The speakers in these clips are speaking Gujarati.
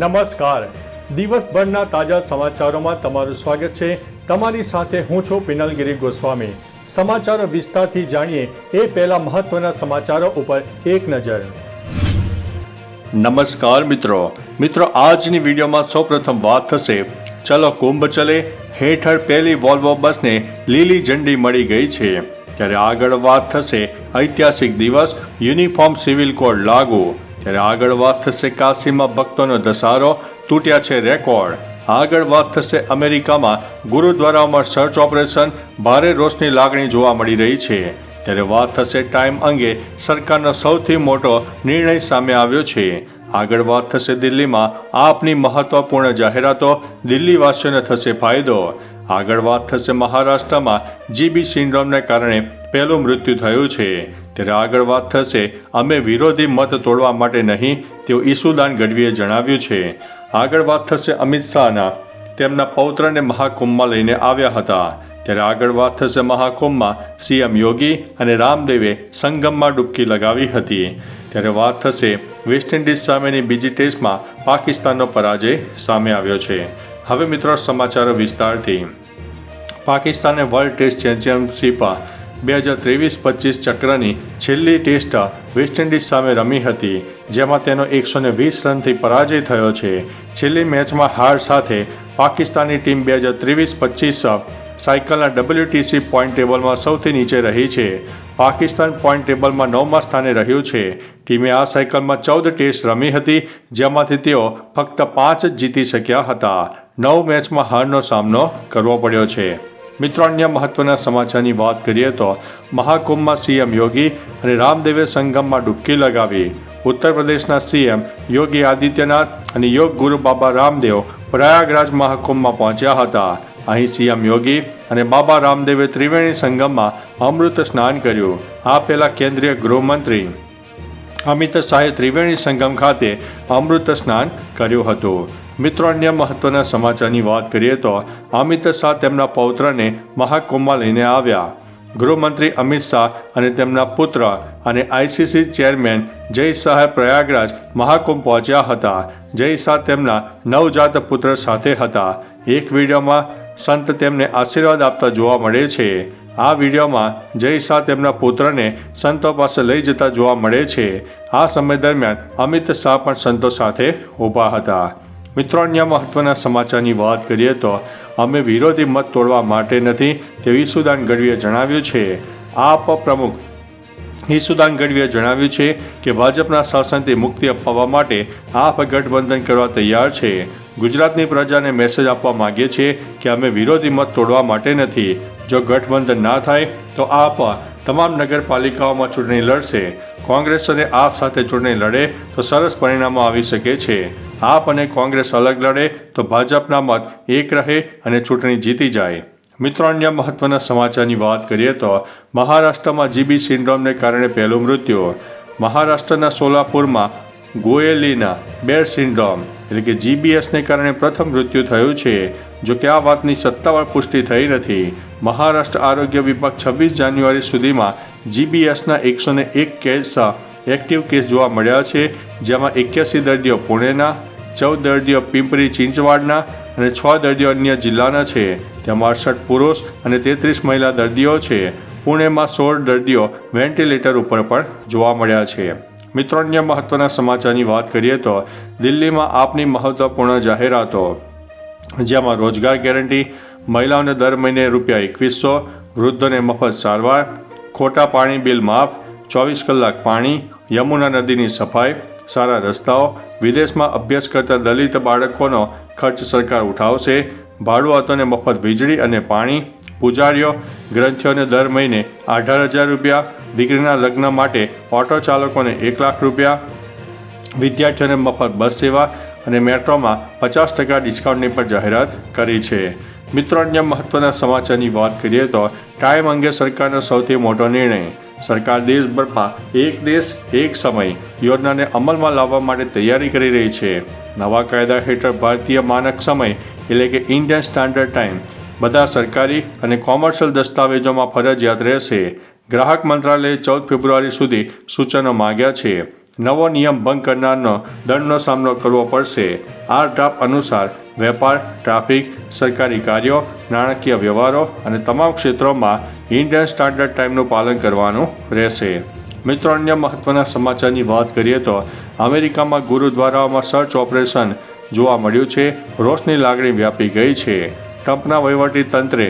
નમસ્કાર. દિવસભરના તાજા સમાચારોમાં તમારું સ્વાગત છે. તમારી સાથે હું છું પિનલગીરી ગોસ્વામી. સમાચારો વિસ્તારથી જાણીએ એ પહેલા મહત્વના સમાચારો ઉપર એક નજર. નમસ્કાર મિત્રો. મિત્રો, આજની વિડીયોમાં સૌપ્રથમ વાત થશે. ચલો કુંભ ચલે હેઠળ પહેલી વોલ્વો બસને લીલી ઝંડી મળી ગઈ છે. ત્યારે આગળ વાત થશે ઐતિહાસિક દિવસ, યુનિફોર્મ સિવિલ કોડ લાગુ. ત્યારે આગળ વાત થશે કાશીમાં ભક્તોનો ધસારો, તૂટ્યા છે રેકોર્ડ. આગળ વાત થશે અમેરિકામાં, ગુરુદ્વારામાં સર્ચ ઓપરેશન ભારે રોષની લાગણી જોવા મળી રહી છે. ત્યારે વાત થશે ટાઈમ અંગે, સરકારનો સૌથી મોટો નિર્ણય સામે આવ્યો છે. આગળ વાત થશે દિલ્હીમાં. આપની મહત્વપૂર્ણ જાહેરાતો દિલ્હીવાસીઓને થશે ફાયદો. આગળ વાત થશે મહારાષ્ટ્રમાં. જીબી સિન્ડ્રોમને કારણે પહેલું મૃત્યુ થયું છે. ત્યારે આગળ વાત થશે, અમે વિરોધી મત તોડવા માટે નહીં, તેવું ઈસુદાન ગઢવીએ જણાવ્યું છે. આગળ વાત થશે અમિત શાહના. તેમના પૌત્રને મહાકુંભમાં લઈને આવ્યા હતા. ત્યારે આગળ વાત થશે મહાકુંભમાં સીએમ યોગી અને રામદેવે સંગમમાં ડૂબકી લગાવી હતી. ત્યારે વાત થશે વેસ્ટ ઇન્ડિઝ સામેની બીજી ટેસ્ટમાં પાકિસ્તાનનો પરાજય સામે આવ્યો છે. હવે મિત્રો સમાચારો વિસ્તારથી. પાકિસ્તાને વર્લ્ડ ટેસ્ટ ચેમ્પિયનશિપમાં બે હજાર ત્રેવીસ પચીસ ચક્રની છેલ્લી ટેસ્ટ વેસ્ટ ઇન્ડિઝ સામે રમી હતી, જેમાં તેનો એકસો ને વીસ રનથી પરાજય થયો છે. છેલ્લી મેચમાં હાર સાથે પાકિસ્તાની ટીમ બે હજાર ત્રેવીસ પચીસ સાયકલના ડબલ્યુટીસી પોઈન્ટ ટેબલમાં સૌથી નીચે રહી છે. પાકિસ્તાન પોઈન્ટ ટેબલમાં નવમા સ્થાને રહ્યું છે. ટીમે આ સાયકલમાં ચૌદ ટેસ્ટ રમી હતી, જેમાંથી તેઓ ફક્ત પાંચ જ જીતી શક્યા હતા. નવ મેચમાં હારનો સામનો કરવો પડ્યો છે. મિત્રો, અન્ય મહત્વના સમાચારની વાત કરીએ તો મહાકુંભમાં સીએમ યોગી અને રામદેવે સંગમમાં ડૂબકી લગાવી. ઉત્તર પ્રદેશના સીએમ યોગી આદિત્યનાથ અને યોગ ગુરુ બાબા રામદેવ પ્રયાગરાજ મહાકુંભમાં પહોંચ્યા હતા. અહીં સીએમ યોગી અને બાબા રામદેવે ત્રિવેણી સંગમમાં અમૃત સ્નાન કર્યું આ પહેલાં કેન્દ્રીય ગૃહમંત્રી અમિત શાહે ત્રિવેણી સંગમ ખાતે અમૃત સ્નાન કર્યું હતું. મિત્રો, અન્ય મહત્વના સમાચારની વાત કરીએ તો અમિત શાહ તેમના પૌત્રને મહાકુંભમાં લઈને આવ્યા. ગૃહમંત્રી અમિત શાહ અને તેમના પુત્ર અને આઈસીસી ચેરમેન જય શાહે પ્રયાગરાજ મહાકુંભ પહોંચ્યા હતા. જય શાહ તેમના નવજાત પુત્ર સાથે હતા. એક વિડીયોમાં સંત તેમને આશીર્વાદ આપતા જોવા મળે છે. આ વિડીયોમાં જય શાહ તેમના પુત્રને સંતો પાસે લઈ જતા જોવા મળે છે. આ સમય દરમિયાન અમિત શાહ પણ સંતો સાથે ઊભા હતા. મિત્રો, અન્ય મહત્વના સમાચારની વાત કરીએ તો અમે વિરોધી મત તોડવા માટે નથી તે ઈસુદાન ગઢવીએ જણાવ્યું છે. આપ પ્રમુખ ઈસુદાન ગઢવીએ જણાવ્યું છે કે ભાજપના શાસનથી મુક્તિ અપાવવા માટે આપ ગઠબંધન કરવા તૈયાર છે. ગુજરાતની પ્રજાને મેસેજ આપવા માગીએ છીએ કે અમે વિરોધી મત તોડવા માટે નથી. જો ગઠબંધન ના થાય, તો આપ તમામ નગરપાલિકાઓમાં ચૂંટણી લડશે. કોંગ્રેસ અને આપ સાથે ચૂંટણી લડે, તો સરસ પરિણામો આવી શકે છે. આપ અને કોંગ્રેસ અલગ લડે, તો ભાજપના મત એક રહે અને ચૂંટણી જીતી જાય. મિત્રો, અન્ય મહત્વના સમાચારની વાત કરીએ તો મહારાષ્ટ્રમાં જીબી સિન્ડ્રોમને કારણે પહેલું મૃત્યુ. મહારાષ્ટ્રના સોલાપુરમાં ગોયેલીના બેર સિન્ડ્રોમ, એટલે કે જીબીએસને કારણે પ્રથમ મૃત્યુ થયું છે, જો કે આ વાતની સત્તાવાર પુષ્ટિ થઈ નથી. મહારાષ્ટ્ર આરોગ્ય વિભાગ છવ્વીસ જાન્યુઆરી સુધીમાં જીબીએસના એકસો ને એક કેસ એક્ટિવ કેસ જોવા મળ્યા છે, જેમાં એક્યાસી દર્દીઓ પુણેના, ચૌદ દર્દીઓ પિંપરી ચિંચવાડના અને છ દર્દીઓ અન્ય જિલ્લાના છે. તેમાં અડસઠ પુરુષ અને તેત્રીસ મહિલા દર્દીઓ છે. પુણેમાં સોળ દર્દીઓ વેન્ટિલેટર ઉપર પણ જોવા મળ્યા છે. મિત્રો અન્ય મહત્વના સમાચારની વાત કરીએ તો દિલ્હીમાં આપની મહત્વપૂર્ણ જાહેરાતો. જેમાં રોજગાર ગેરંટી, મહિલાઓને દર મહિને રૂપિયા એકવીસો, વૃદ્ધોને મફત સારવાર, ખોટા પાણી બિલ માફ, ચોવીસ કલાક પાણી, યમુના નદીની સફાઈ, સારા રસ્તાઓ, વિદેશમાં અભ્યાસ કરતા દલિત બાળકોનો ખર્ચ સરકાર ઉઠાવશે ભાડુઆતોને મફત વીજળી અને પાણી પૂજારીઓ ગ્રંથિઓને દર મહિને અઢાર હજાર રૂપિયા, દીકરીના લગ્ન માટે ઓટો ચાલકોને એક લાખ રૂપિયા, વિદ્યાર્થીઓને મફત બસ સેવા અને મેટ્રોમાં પચાસ ટકા ડિસ્કાઉન્ટની પણ જાહેરાત કરી છે. મિત્રો, અન્ય મહત્વના સમાચારની વાત કરીએ તો ટાઈમ અંગે સરકારનો સૌથી મોટો નિર્ણય. સરકાર દેશભરમાં એક દેશ, એક સમય યોજનાને અમલમાં લાવવા માટે તૈયારી કરી રહી છે. નવા કાયદા હેઠળ ભારતીય માનક સમય એટલે કે ઇન્ડિયન સ્ટાન્ડર્ડ ટાઈમ બધા સરકારી અને કોમર્શિયલ દસ્તાવેજોમાં ફરજિયાત રહેશે. ગ્રાહક મંત્રાલયે ચૌદ ફેબ્રુઆરી સુધી સૂચનો માંગ્યા છે. નવો નિયમ ભંગ કરનારનો દંડનો સામનો કરવો પડશે. આ ડ્રાફ્ટ અનુસાર વેપાર, ટ્રાફિક, સરકારી કાર્યો, નાણાકીય વ્યવહારો અને તમામ ક્ષેત્રોમાં ઇન્ડિયન સ્ટાન્ડર્ડ ટાઈમનું પાલન કરવાનું રહેશે. મિત્રો, અન્ય મહત્વના સમાચારની વાત કરીએ તો અમેરિકામાં ગુરુદ્વારાઓમાં સર્ચ ઓપરેશન જોવા મળ્યું છે. રોષની લાગણી વ્યાપી ગઈ છે. ટ્રમ્પના વહીવટી તંત્રે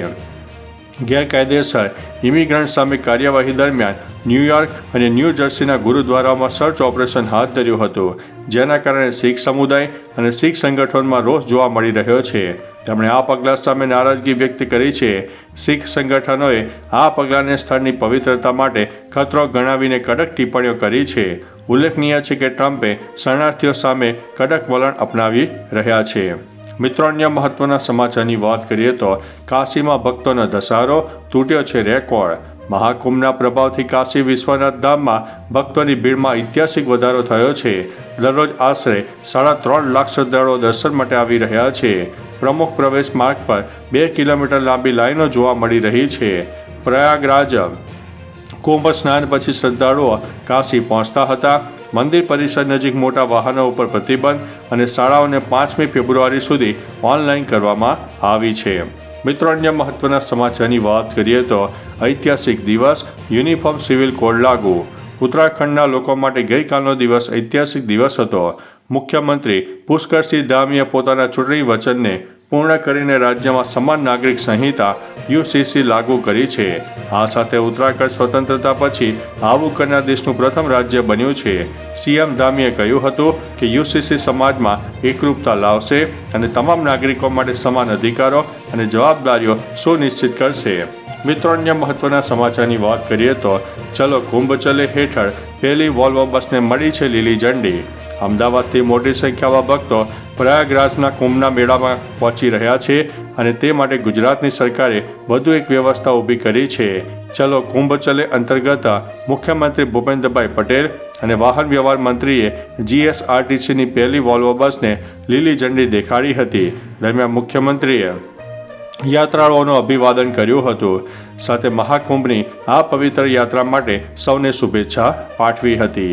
ગેરકાયદેસર ઇમિગ્રન્ટ સામે કાર્યવાહી દરમિયાન ન્યૂયોર્ક અને ન્યૂ જર્સીના ગુરુદ્વારામાં સર્ચ ઓપરેશન હાથ ધર્યું હતું, જેના કારણે શીખ સમુદાય અને શીખ સંગઠનમાં રોષ જોવા મળી રહ્યો છે. તેમણે આ પગલાં સામે નારાજગી વ્યક્ત કરી છે. શીખ સંગઠનોએ આ પગલાંને સ્થળની પવિત્રતા માટે ખતરો ગણાવીને કડક ટિપ્પણીઓ કરી છે. ઉલ્લેખનીય છે કે ટ્રમ્પે શરણાર્થીઓ સામે કડક વલણ અપનાવી રહ્યા છે. મિત્રો અન્ય મહત્વના સમાચારની વાત કરીએ તો કાશીમાં ભક્તોનો ધસારો તૂટ્યો છે રેકોર્ડ. મહાકુંભના પ્રભાવથી કાશી વિશ્વનાથ ધામમાં ભક્તોની ભીડમાં ઐતિહાસિક વધારો થયો છે. દરરોજ આશરે સાડા ત્રણ લાખ શ્રદ્ધાળુઓ દર્શન માટે આવી રહ્યા છે. પ્રમુખ પ્રવેશ માર્ગ પર બે કિલોમીટર લાંબી લાઈનો જોવા મળી રહી છે. પ્રયાગરાજ કુંભ સ્નાન પછી શ્રદ્ધાળુઓ કાશી પહોંચતા હતા. મંદિર પરિસર નજીક મોટા વાહનો ઉપર પ્રતિબંધ અને શાળાઓને પાંચમી ફેબ્રુઆરી સુધી ઓનલાઈન કરવામાં આવી છે. મિત્રો, અન્ય મહત્વના સમાચારની વાત કરીએ તો ઐતિહાસિક દિવસ, યુનિફોર્મ સિવિલ કોડ લાગુ. ઉત્તરાખંડના લોકો માટે ગઈકાલનો દિવસ ઐતિહાસિક દિવસ હતો. મુખ્યમંત્રી પુષ્કરસિંહ ધામીએ પોતાના ચૂંટણી વચનને પૂર્ણ કરીને રાજ્યમાં સમાન નાગરિક સંહિતા યુસીસી લાગુ કરી છે. આ સાથે ઉત્તરાખંડ સ્વતંત્રતા પછી આવું કરનાર દેશનું પ્રથમ રાજ્ય બન્યું છે. સીએમ ધામીએ કહ્યું હતું કે યુસીસી સમાજમાં એકરૂપતા લાવશે અને તમામ નાગરિકો માટે સમાન અધિકારો અને જવાબદારીઓ સુનિશ્ચિત કરશે. મિત્રો, અન્ય મહત્વના સમાચારની વાત કરીએ તો ચલો કુંભ ચલે હેઠળ પહેલી વોલ્વો બસને મળી છે લીલી ઝંડી. અમદાવાદથી મોટી સંખ્યામાં ભક્તો પ્રયાગરાજના કુંભના મેળામાં પહોંચી રહ્યા છે અને તે માટે ગુજરાતની સરકારે વધુ એક વ્યવસ્થા ઊભી કરી છે. ચલો કુંભ ચલે અંતર્ગત મુખ્યમંત્રી ભૂપેન્દ્રભાઈ પટેલ અને વાહન વ્યવહાર મંત્રીએ જીએસઆરટીસીની પહેલી વોલ્વો બસને લીલી ઝંડી દેખાડી હતી. દરમિયાન મુખ્યમંત્રીએ યાત્રાળુઓનું અભિવાદન કર્યું હતું. સાથે મહાકુંભની આ પવિત્ર યાત્રા માટે સૌને શુભેચ્છા પાઠવી હતી.